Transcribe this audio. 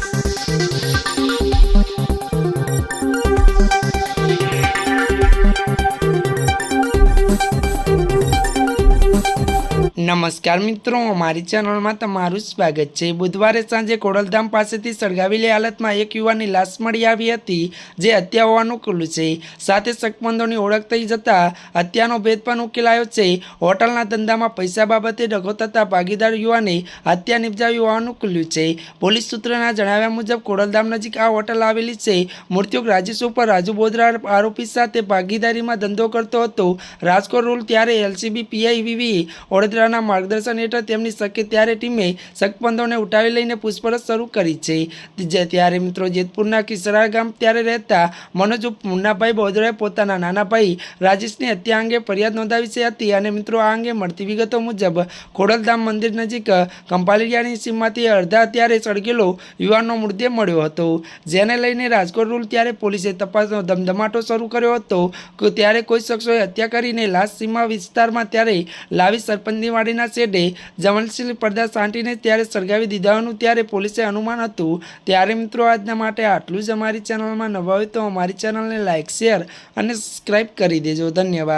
Thank નમસ્કાર મિત્રો અમારી ચેનલમાં તમારું સ્વાગત છે. બુધવારે સાંજે ખોડલધામ પાસેથી સળગાવેલી હાલતમાં એક યુવાનની લાશ મળી આવી હતી, જે હત્યા હોવાનું ખુલ્લું છે. સાથે શકમંદોની ઓળખ થઈ જતા હત્યાનો ભેદ પણ ઉકેલાયો છે. હોટલના ધંધામાં પૈસા બાબતે ડગો થતા ભાગીદાર યુવાને હત્યા નિપજાવી હોવાનું ખુલ્યું છે. પોલીસ સૂત્રના જણાવ્યા મુજબ ખોડલધામ નજીક આ હોટલ આવેલી છે. મૃત્યુક રાજેશ ઉપર રાજુ બોદરા આરોપી સાથે ભાગીદારીમાં ધંધો કરતો હતો. રાજકોટ રૂલ ત્યારે એલસીબી પીઆઈ વીવી વડોદરાના માર્ગદર્શન હેઠળ તેમની શક્ય ત્યારે ટીમે શકપંદોને ઉઠાવી લઈને પૂછપરછ શરૂ કરી છે. ત્યારે મિત્રો જેતપુરના કિસરા ગામ ત્યારે રહેતા મનોજ મુન્નાભાઈ બોદરાએ પોતાના નાના ભાઈ રાજેશની હત્યા અંગે ફરિયાદ નોંધાવી છે હતી અને મિત્રો આ અંગે મળતી વિગતો મુજબ ખોડલધામ મંદિર નજીક કંપાલિયાની સીમમાંથી અડધા ત્યારે સળગેલો યુવાનનો મૃતદેહ મળ્યો હતો. જેને લઈને રાજકોટ રૂલ ત્યારે પોલીસે તપાસનો ધમધમાટો શરૂ કર્યો હતો. ત્યારે કોઈ શખ્સોએ હત્યા કરીને લાશ સીમા વિસ્તારમાં ત્યારે લાવી સરપંચની વાડીના શેડે જમલશીલ પડદા સાંટીને ત્યારે સળગાવી દીધાનું ત્યારે પોલીસે અનુમાન હતું. ત્યારે મિત્રો, આજના માટે આટલું જ અમારી ચેનલમાં નવા હોય તો અમારી ચેનલને લાઇક શેર અને સબસ્ક્રાઈબ કરી દેજો. ધન્યવાદ.